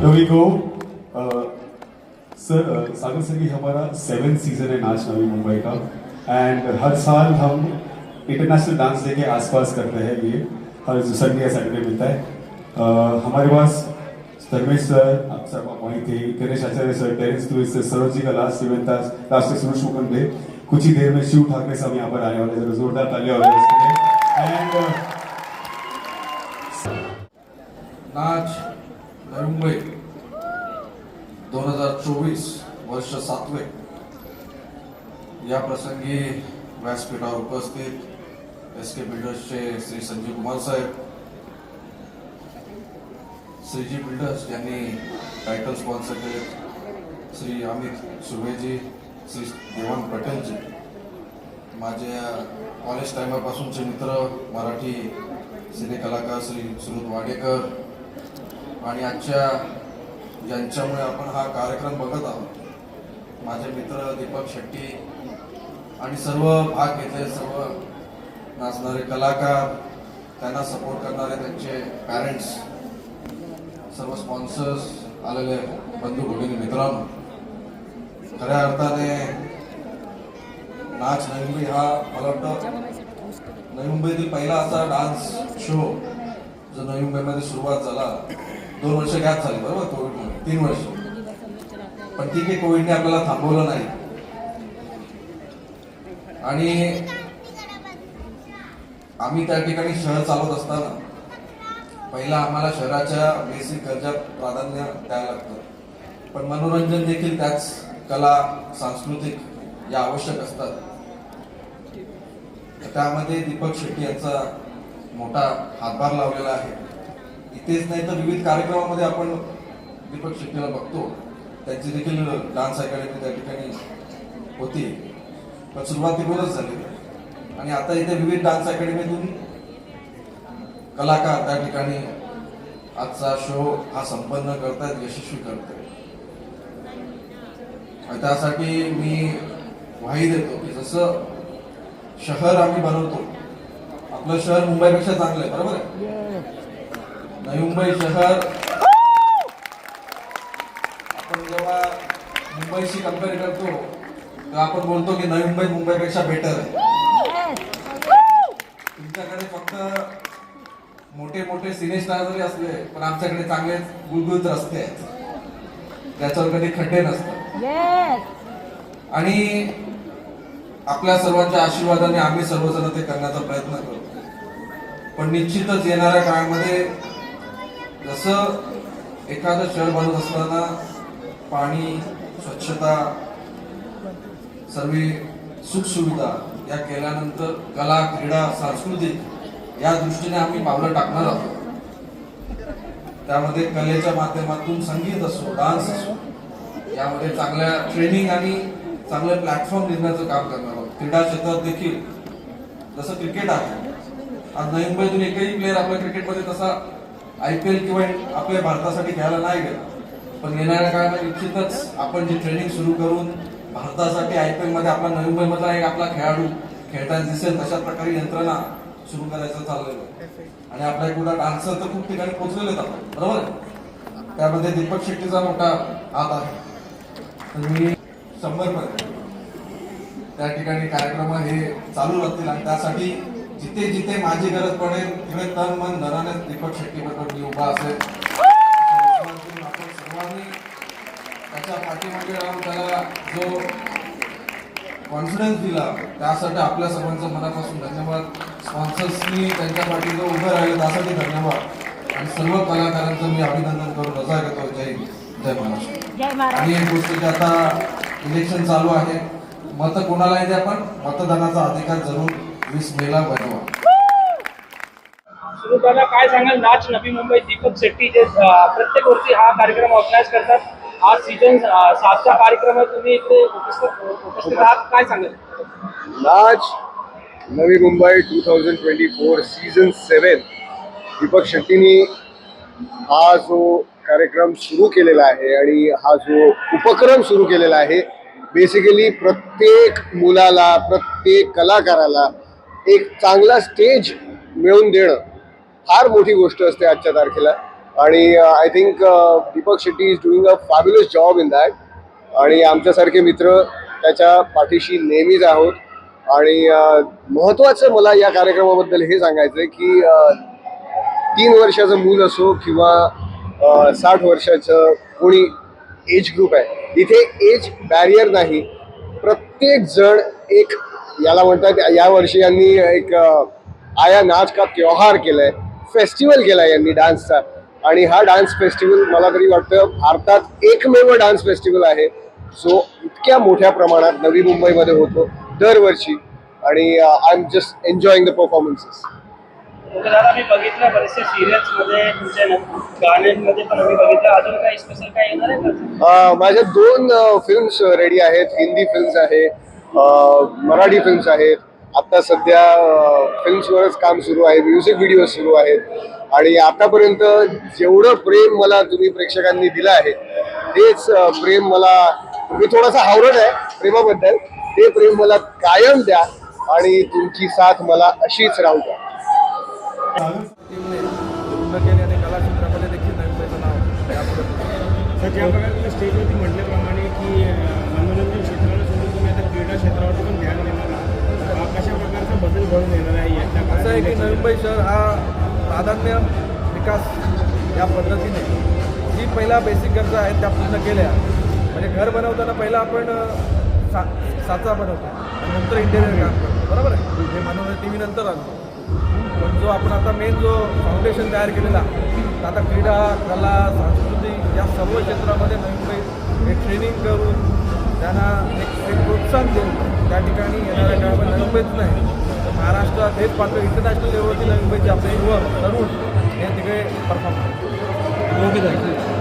We. Uh, sir Sagar sir ये हमारा सेवन season है नाच नवी मुंबई का। एंड हर साल हम इंटरनेशनल डांस डे के आसपास करते हैं ये। हर संडे या सैटरडे मिलता है। Uh, हमारे पास धर्मेश सर आप सब वहीं थे Ganesh Acharya sir Terence Lewis sir Saroj ji का लास्ट इवेंट था लास्ट सुरेश मुकुंद कुछ ही देर में शिव ठाकरे साहब यहाँ पर आने वाले जरा जोरदार तालियाँ हो। लिए एंड नाच सातवे. या प्रसंगी व्यासपीठावर उपस्थित एस के बिल्डर्सचे श्री संजीव कुमार साहेब श्रीजी बिल्डर्स यांनी टायटल स्पॉन्सर केले. श्री अमित सुभेजी श्री देवान पटेलजी माझ्या कॉलेज टायमापासूनचे मित्र मराठी सिनेकलाकार श्री सुरुत वाडेकर. आणि आजच्या ज्यांच्यामुळे आपण हा कार्यक्रम बघत आहोत माझे मित्र दीपक शेट्टी आणि सर्व भाग घेतलेले सर्व नाचणारे कलाकार त्यांना सपोर्ट करणारे त्यांचे पॅरेंट्स सर्व स्पॉन्सर्स आलेले बंधू भगिनी मित्रांनो. खऱ्या अर्थाने नाच नवी मुंबई हा मला वाटतं नवी मुंबईतील पहिला असा डान्स शो जो नवी मुंबईमध्ये सुरुवात झाला. दोन वर्ष गॅप झाली बरोबर? कोविडमुळे. तीन वर्ष. पण ठीक आहे कोविडने आपल्याला थांबवलं नाही. आणि आम्ही त्या ठिकाणी शहर चालवत असताना पहिला आम्हाला शहराच्या बेसिक गरजा प्राधान्य द्यायला लागतं. पण मनोरंजन देखील त्याच कला सांस्कृतिक या आवश्यक असतात. त्यामध्ये दीपक शेट्टी यांचा मोठा हातभार लावलेला आहे. इथेच नाही तर विविध कार्यक्रमामध्ये आपण दीपक शेट्टीला बघतो. त्यांची देखील डान्स अकॅडमी त्या ठिकाणी होती. पण सुरुवात तिकडूनच झाली. आणि आता इथे विविध डान्स अकॅडमीतून कलाकार त्या ठिकाणी आजचा शो हा संपन्न करतायत यशस्वी करतायत. त्यासाठी मी ग्वाही देतो की जसं शहर आम्ही बनवतो आपलं शहर मुंबईपेक्षा चांगलं आहे बरोबर आहे? नवी मुंबई शहर आपण जेव्हा मुंबईशी कंपेअर करतो तेव्हा आपण बोलतो की नवी मुंबई मुंबईपेक्षा बेटर आहे. तुमच्याकडे फक्त मोठे मोठे सिने स्टार जरी असले पण आमच्याकडे चांगले गुळगुळीत रस्ते आहेत. त्याच्यावर कधी खड्डे नसतात. आणि आपल्या सर्वांच्या आशीर्वादाने आम्ही सर्वजण ते करण्याचा प्रयत्न करतो. पण निश्चितच येणाऱ्या काळामध्ये जसं एखादं शहर बनत असताना पाणी स्वच्छता सर्व सुखसुविधा या केल्यानंतर कला क्रीडा सांस्कृतिक या दृष्टीने आम्ही पावलं टाकणार आहोत. त्यामध्ये कलेच्या माध्यमातून संगीत असो डान्स असो यामध्ये चांगल्या ट्रेनिंग आणि चांगलं प्लॅटफॉर्म देण्याचं काम करणार आहोत. क्रीडा क्षेत्रात देखील जसं क्रिकेट आहे आज नवी मुंबईतून एकही प्लेअर आपल्या क्रिकेटमध्ये तसा आय पी एल किंवा आपल्या भारतासाठी खेळायला नाही गेला. पण येणाऱ्या काळामध्ये निश्चितच आपण जी ट्रेनिंग सुरू करून भारतासाठी आय पी एलमध्ये आपला नवी मुंबईमधला एक आपला खेळाडू खेळताना दिसेल तशा प्रकारे यंत्रणा सुरू करायचं चाललेलं आहे. आणि आपल्या कुठला डान्सर तर खूप ठिकाणी पोहोचलेले आपण. बरोबर? त्यामध्ये दीपक शेट्टीचा मोठा हात आहे. मी शंभर पर्यंत त्या ठिकाणी कार्यक्रम हे चालू राहतील आणि त्यासाठी जिथे जिथे माझी गरज पडेल तिकडे तन मन धनाने दीपक शेट्टी बरोबर मी उभा असेल आपण सर्वांनी त्याच्या पाठीमागे राहून त्याला जो कॉन्फिडन्स दिला त्यासाठी आपल्या सर्वांचं मनापासून धन्यवाद. स्पॉन्सर्सनी त्यांच्या पाठी जो उभं राहिले त्यासाठी धन्यवाद. आणि सर्व कलाकारांचं मी अभिनंदन करून रजा घेतो. जय जय महाराष्ट्र. आणि एक गोष्ट की आता इलेक्शन चालू आहे. मत कोणाला येते आपण? मतदानाचा अधिकार जरूर वीस मेला बनवा. सुरू काय सांगाल? नाच नवी मुंबई दीपक शेट्टी जे प्रत्येक वर्षी हा कार्यक्रम ऑर्गनाईज करतात. हा सीझन सातचा कार्यक्रम आहे तुम्ही इथे उपस्थित उपस्थित आहात. काय सांगाल? नाच Navi Mumbai two thousand twenty four season seven Deepak शेट्टीनी हा जो कार्यक्रम सुरू केलेला आहे आणि हा जो उपक्रम सुरू केलेला आहे बेसिकली प्रत्येक मुलाला प्रत्येक कलाकाराला एक चांगला स्टेज मिळवून देणं फार मोठी गोष्ट असते आजच्या तारखेला. आणि I think Deepak Shetty is doing a fabulous job in that आणि आमच्यासारखे मित्र त्याच्या पाठीशी नेहमीच आहोत. आणि महत्त्वाचं मला या कार्यक्रमाबद्दल हे सांगायचं आहे की तीन वर्षाचं मूल असो किंवा साठ वर्षाचं कोणी एज ग्रुप आहे. इथे एज बॅरियर नाही. प्रत्येक जण एक याला म्हणतात या वर्षी यांनी एक आया नाच का त्योहार केलाय. फेस्टिवल केलाय यांनी डान्सचा. आणि हा डान्स फेस्टिवल मला तरी वाटतं भारतात एकमेव डान्स फेस्टिवल आहे. जो इतक्या मोठ्या प्रमाणात नवी मुंबईमध्ये होतो दरवर्षी. आणि I am just enjoying the performances okay दादा मी बघितलं बरेचसे सिरियल्समध्ये तुमच्या न- गाण्यांमध्ये पण मी बघितलं. अजून काही स्पेशल काय येणार आहे का? अ, माझ्या दोन फिल्म्स रेडी आहेत. हिंदी फिल्म्स आहे अ, मराठी फिल्म्स आहेत. आता सध्या फिल्म्सवरच काम सुरू आहे म्युझिक व्हिडिओ सुरू आहेत. आणि आतापर्यंत जेवढं प्रेम मला तुम्ही प्रेक्षकांनी दिलं आहे तेच प्रेम मला मी थोडासा हावरट आहे प्रेमाबद्दल. ते प्रेम मला कायम द्या आणि तुमची साथ मला अशीच राहू द्या. टीमने ज्या प्रकारे तुम्ही स्टेजवरती प्राधान्य विकास या पद्धतीने जी पहिला बेसिक गरजा आहेत त्या पूर्ण केल्या. म्हणजे घर बनवताना पहिला आपण सा साचा बनवतो. आणि नंतर इंटेरियर काम करतो. बरोबर आहे? हे मनोरंजन टी व्ही नंतर आणतो. पण जो आपण आता मेन जो फाउंडेशन तयार केलेला आता क्रीडा कला संस्कृती या सर्व क्षेत्रामध्ये नवी मुंबई एक ट्रेनिंग करून त्यांना एक एक प्रोत्साहन देऊन त्या ठिकाणी येणाऱ्या काळामध्ये नवी नाही. महाराष्ट्रात हेच पात्र इंटरनॅशनल लेवलवरती नवी मुंबईचे आपले युवक तरुण हे तिकडे परफॉर्म करतात. हो, हो, हो.